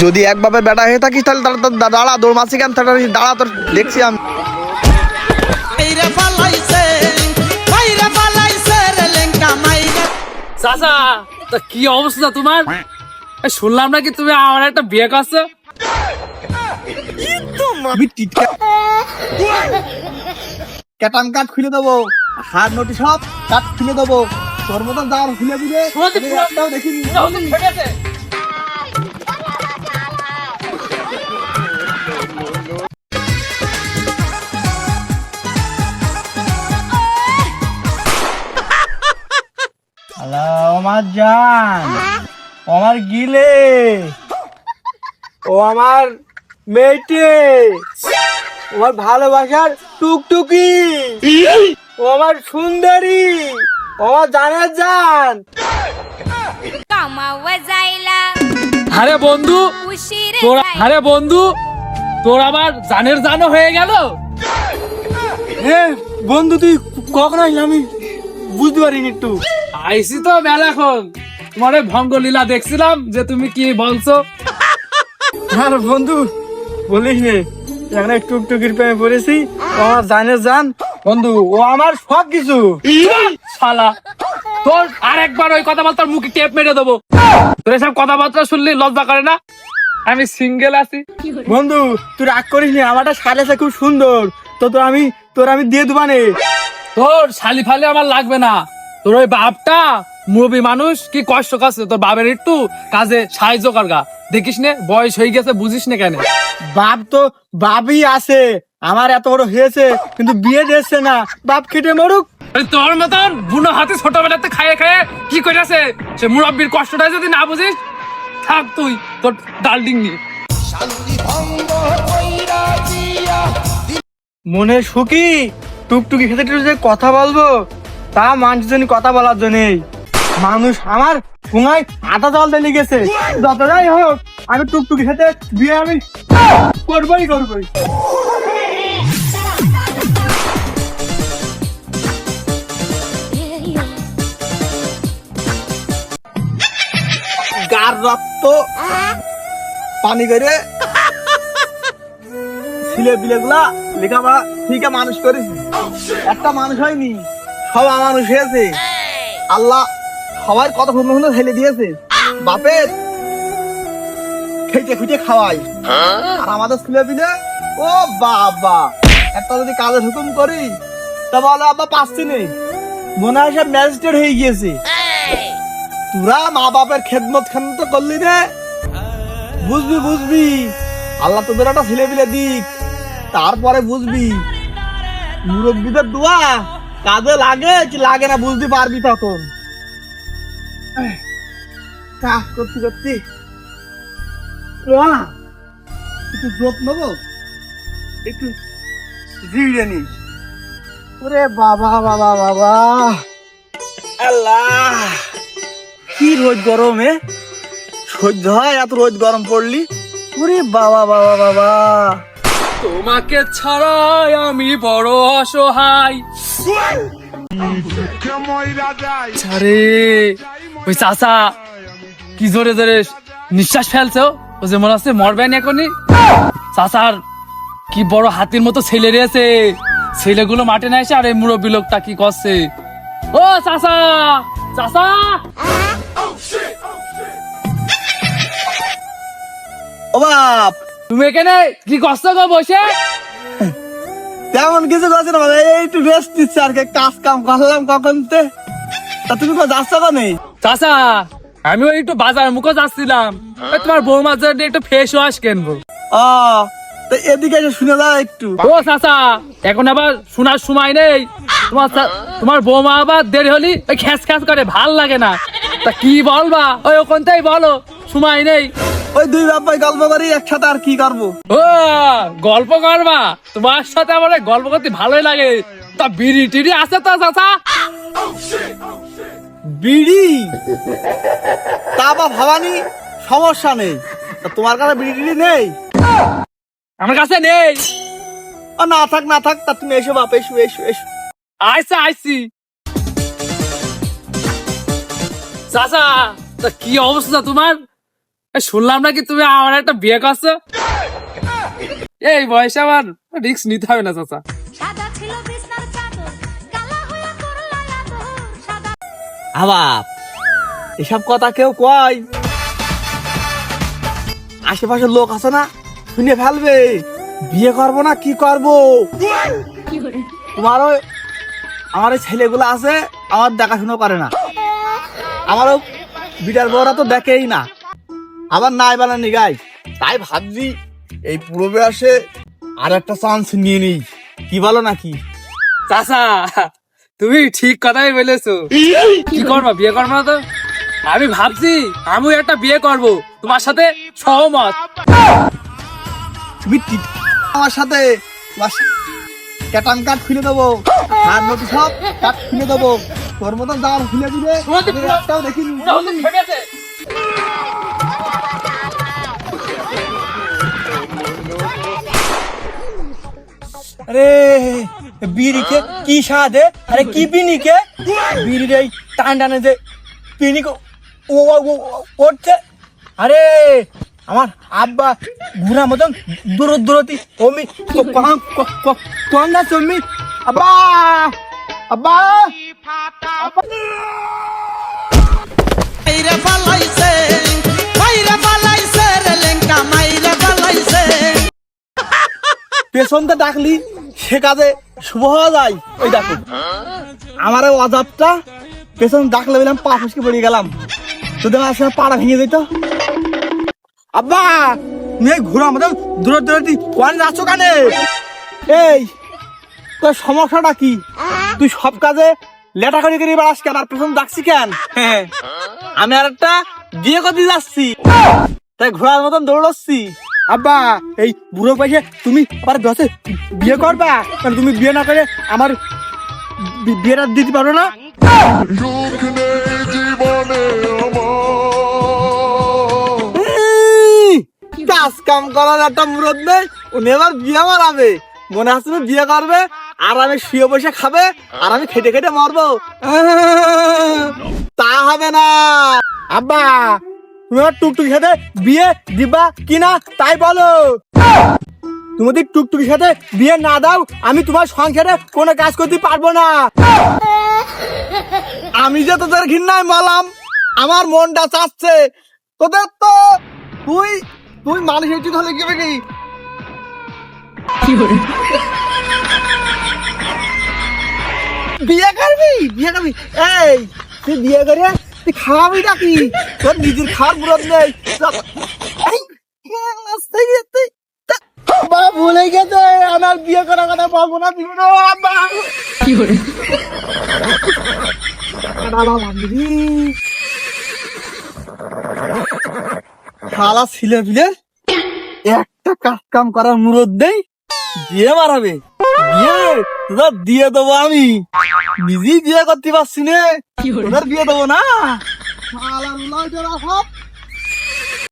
যদি এক বাপের বেটা হয়ে থাকিস তাহলে দাঁড়া দৌড় মাসি কেন? দাঁড়া তোর দেখছি আমি। চাচা তা কি অবস্থা তোমার? এ, শুনলাম নাকি তুমি আমার একটা বিয়ে করছ? ক্যাটান কাট খুলে দেবো হাত নোটি সব কাট খুলে দেবো তোর মতন দাঁড় খুলে দিবে দেখিনি। আমার জান ও আমার গিলে। ও আমার মেয়েটে। আমার ভালোবাসার টুকটুকি। ও আমার সুন্দরী। ও আমার জানের জান। আরে বন্ধু তোর আরে বন্ধু তোর আবার জানের জানো হয়ে গেল? হ্যাঁ বন্ধু তুই কখন আসলি? আমি বুঝতে পারিনি একটু। আইসি তো মেলাখন তোমার ওই ভঙ্গলীলা দেখছিলাম যে তুমি কি বলছো। আর বন্ধু বলিস নে এখানে টুকটুকির প্রেমে পড়েছি আমার জানের জান। বন্ধু ও আমার সব কিছু শালা তোর আর একবার ওই কথাবার্তার মুখে টেপ মেরে দেবো। তোর এসব কথাবার্তা শুনলে লজ্জা করে না? আমি সিঙ্গেল আছি। বন্ধু তুই রাগ করিস নি আমারটা সাড়ে খুব সুন্দর। তো তোর আমি তোর আমি দিয়ে দেবানে তোর শালি ফালি আমার লাগবে না। তোর ওই বাপটা মুরবি মানুষ কি কষ্ট করছে? তোর বাপের একটু কাজে সাহায্য করগা দেখিস নে বয়স হয়ে গেছে বুঝিস না কেন? বাপ তো বাপই আছে আমার এত বড় হয়েছে কিন্তু বিয়ে দিচ্ছে না। বাপ কেটে মরুক। তোর মতন বুনো হাতে ছোটবেলাতে খাইয়ে খাইয়ে কি করেছে সে মুরব্বীর কষ্টটা যদি না বুঝিস থাক তুই তোর ডালডিং নিয়ে মনে সুখী? টুকটুকি খেতে খেতে যে কথা বলব তা মানুষ জন্য কথা বলার জন্যই। মানুষ আমার সঙ্গাই আটা জল দিয়ে গেছে যত যাই হোক আমি টুকটুকি খেতে বিয়ে আমি করবোই করবোই। গার রক্ত পানি করে ছিলে বিলে গুলা লেখাপড়া ঠিক মানুষ করেছি একটা মানুষ হয়নি, সব মানুষ হয়েছে। আল্লাহ সবার কত সুন্দর সুন্দর ফেলে দিয়েছে। বাপের খেটে খুঁটে খাওয়াই। আর আমাদের ছেলে দিলে, ও বাবা, একটা যদি কাজের হুকুম করি, তা বলে আব্বা পাচ্ছি নেই মনে হয় সব ম্যাজিস্ট্রেট হয়ে গিয়েছে। তোরা মা বাপের খেদমত খান তো করলি রে বুঝবি বুঝবি। আল্লাহ তোদের একটা ছেলে দিক, তারপরে বুঝবি। মুরব্বীদের দোয়া কাজে লাগে কি লাগে না বুঝতে পারবি তখন। কাজ করতে করতে আহ, একটু জোপ নেব একটু জিড়ে নিস ওরে বাবা বাবা বাবা। আল্লাহ! কি রোদ গরমে সহ্য হয় এত রোজ গরম পড়লি। ওরে বাবা বাবা বাবা। তোমাকে ছাড়াই আমি বড় অসহায়। আরে ওই কি জোরে জোরে নিঃশ্বাস ফেলছো ও? যে মনে হচ্ছে মরবেন এখনই। চাচার, কি বড় হাতির মতো ছেলে রয়েছে ছেলেগুলো মাঠে না এসে আর এই মুরব্বী লোকটা কি করছে? ও চাচা চাচা! ও বাপ! তুমি এখানে কি কষ্ট গো বসে? তেমন কিছু করছে না বাবা, এই একটু রেস্ট দিচ্ছে আর কাজ কাম করলাম কখন তে? তা তুমি কো যাচ্ছ কেন? চাচা আমি ওই একটু বাজার মুখে যাচ্ছিলাম। তোমার বৌমার জন্য একটু ফেস ওয়াশ কিনবো। ও তো এদিকে এসে শুনে দাও একটু। ও চাচা এখন আবার শোনার সময় নেই। তোমার তোমার বৌমা আবার দেরি হলি ওই খ্যাস খ্যাস করে ভালো লাগে না। তা কি বলবা? ওই ওখানটাই বলো সময় নেই। ওই দুই বাপ্পাই গল্প করি একসাথে আর কি করব? ও গল্প করবা। তোমার সাথে আমার গল্প করতে ভালোই লাগে। তা বিড়ি টিড়ি আছে তো চাচা? বিড়ি? তা বা ভাবানি সমস্যা নেই। তা তোমার কাছে বিড়ি টিড়ি নেই? আমার কাছে নেই। ও না থাক না থাক তা তুমি এসো বাপ এসো এসো এসো। আইসা আইসি। চাচা তা কি অবস্থা তোমার? শুনলাম নাকি তুমি আমার একটা বিয়ে করছ? এই বয়সে আমার রিক্স নিতে হবে না চাচা। আবার এসব কথা কেউ কয়? আশেপাশের লোক আছে না শুনে ফেলবে। বিয়ে করব না কি করব? তোমার ওই আমার ওই ছেলেগুলো আছে আমার দেখাশুনো করে না। আমারও বিটার বউরা তো দেখেই না। আবার নাই বানানি গাই তাই ভাবছি এই পুরো বয়সে আর একটা চান্স নিয়ে নিই। কি বলো নাকি? চাচা তুমি ঠিক কথাই বলেছ। কি করবা বিয়ে করব না তো? আমি ভাবছি আমি একটা বিয়ে করব তোমার সাথে সহমত। তুমি আমার সাথে ক্যাটান কার্ড খুলে দেবো আর নতুন সব কার্ড খুলে দেবো। তোর মতন দাঁড় খুলে দিবে একটাও দেখিনি। আরে, বিড়িকে কি স্বাদ, এ? আরে, কি পিনি কে বিড়ির এই টান টানে যে পিনিকো ও, ও- আরে, আমার আব্বা ঘুরা মতন দূর দূরতি, অমি কোন না তুমি আব্বা! আব্বা! পেছনটা ডাকলি, সে কাজে শুভ হওয়া যায়। ওই দেখো। আমার ওই অজাবটা পেছন ডাকলে বললাম, পা ফসকে পড়ে গেলাম। তোদের সঙ্গে পাড়া ভেঙে যেত আব্বা এই ঘোরা মতন দূর দূরতি কোন যাচ্ছ কানে? এই, তোর সমস্যাটা কি? তুই সব কাজে লেটা করে করে বেড়াস কেন? আর পেছন ডাকছি কেন? আমি আর একটা বিয়ে করতে যাচ্ছি। তাই ঘোড়ার মতন দৌড়াচ্ছি। আব্বা এই বুড়ো পাইছে তুমি আবার দশে বিয়ে করবা? মানে তুমি বিয়ে না করে আমার বিয়েটা দিতে পারো না? কাজ কাম করার একটা মুরত নেই উনি এবার বিয়ে মারাবে মনে হচ্ছে না বিয়ে করবে আর আমি শুয়ে বসে খাবে আর আমি খেটে খেটে মরবো। তা হবে না। আব্বা তুমি আমার টুকটুকির সাথে বিয়ে, দিবা, কিনা, তাই বলো। তুমি যদি টুকটুকির সাথে বিয়ে না দাও, আমি তোমার সংসারে কোনো কাজ করতে পারব না। আমি যে তোদের ঘৃণায় মালাম, আমার মনটা চাচ্ছে। তোদের তো তুই তুই মানুষ উচিত হলে কি হবে কি? বিয়ে করবি? বিয়ে করবি? এই, তুই বিয়ে করে তুই খাওয়াবি নাকি? তোর নিজের খাওয়ার নেই। বাবা ভুলে গেছে আমার বিয়ে করার কথা বলব না বাবা বাবা বান্ধবী। শালা ছিলে বিলে একটা কাজ কাম করার মুরত দেই বিয়ে মারাবে। তোদের দিয়ে দেবো আমি। নিজেই বিয়ে করতে পারছি না। তোদের বিয়ে দেবো না। সব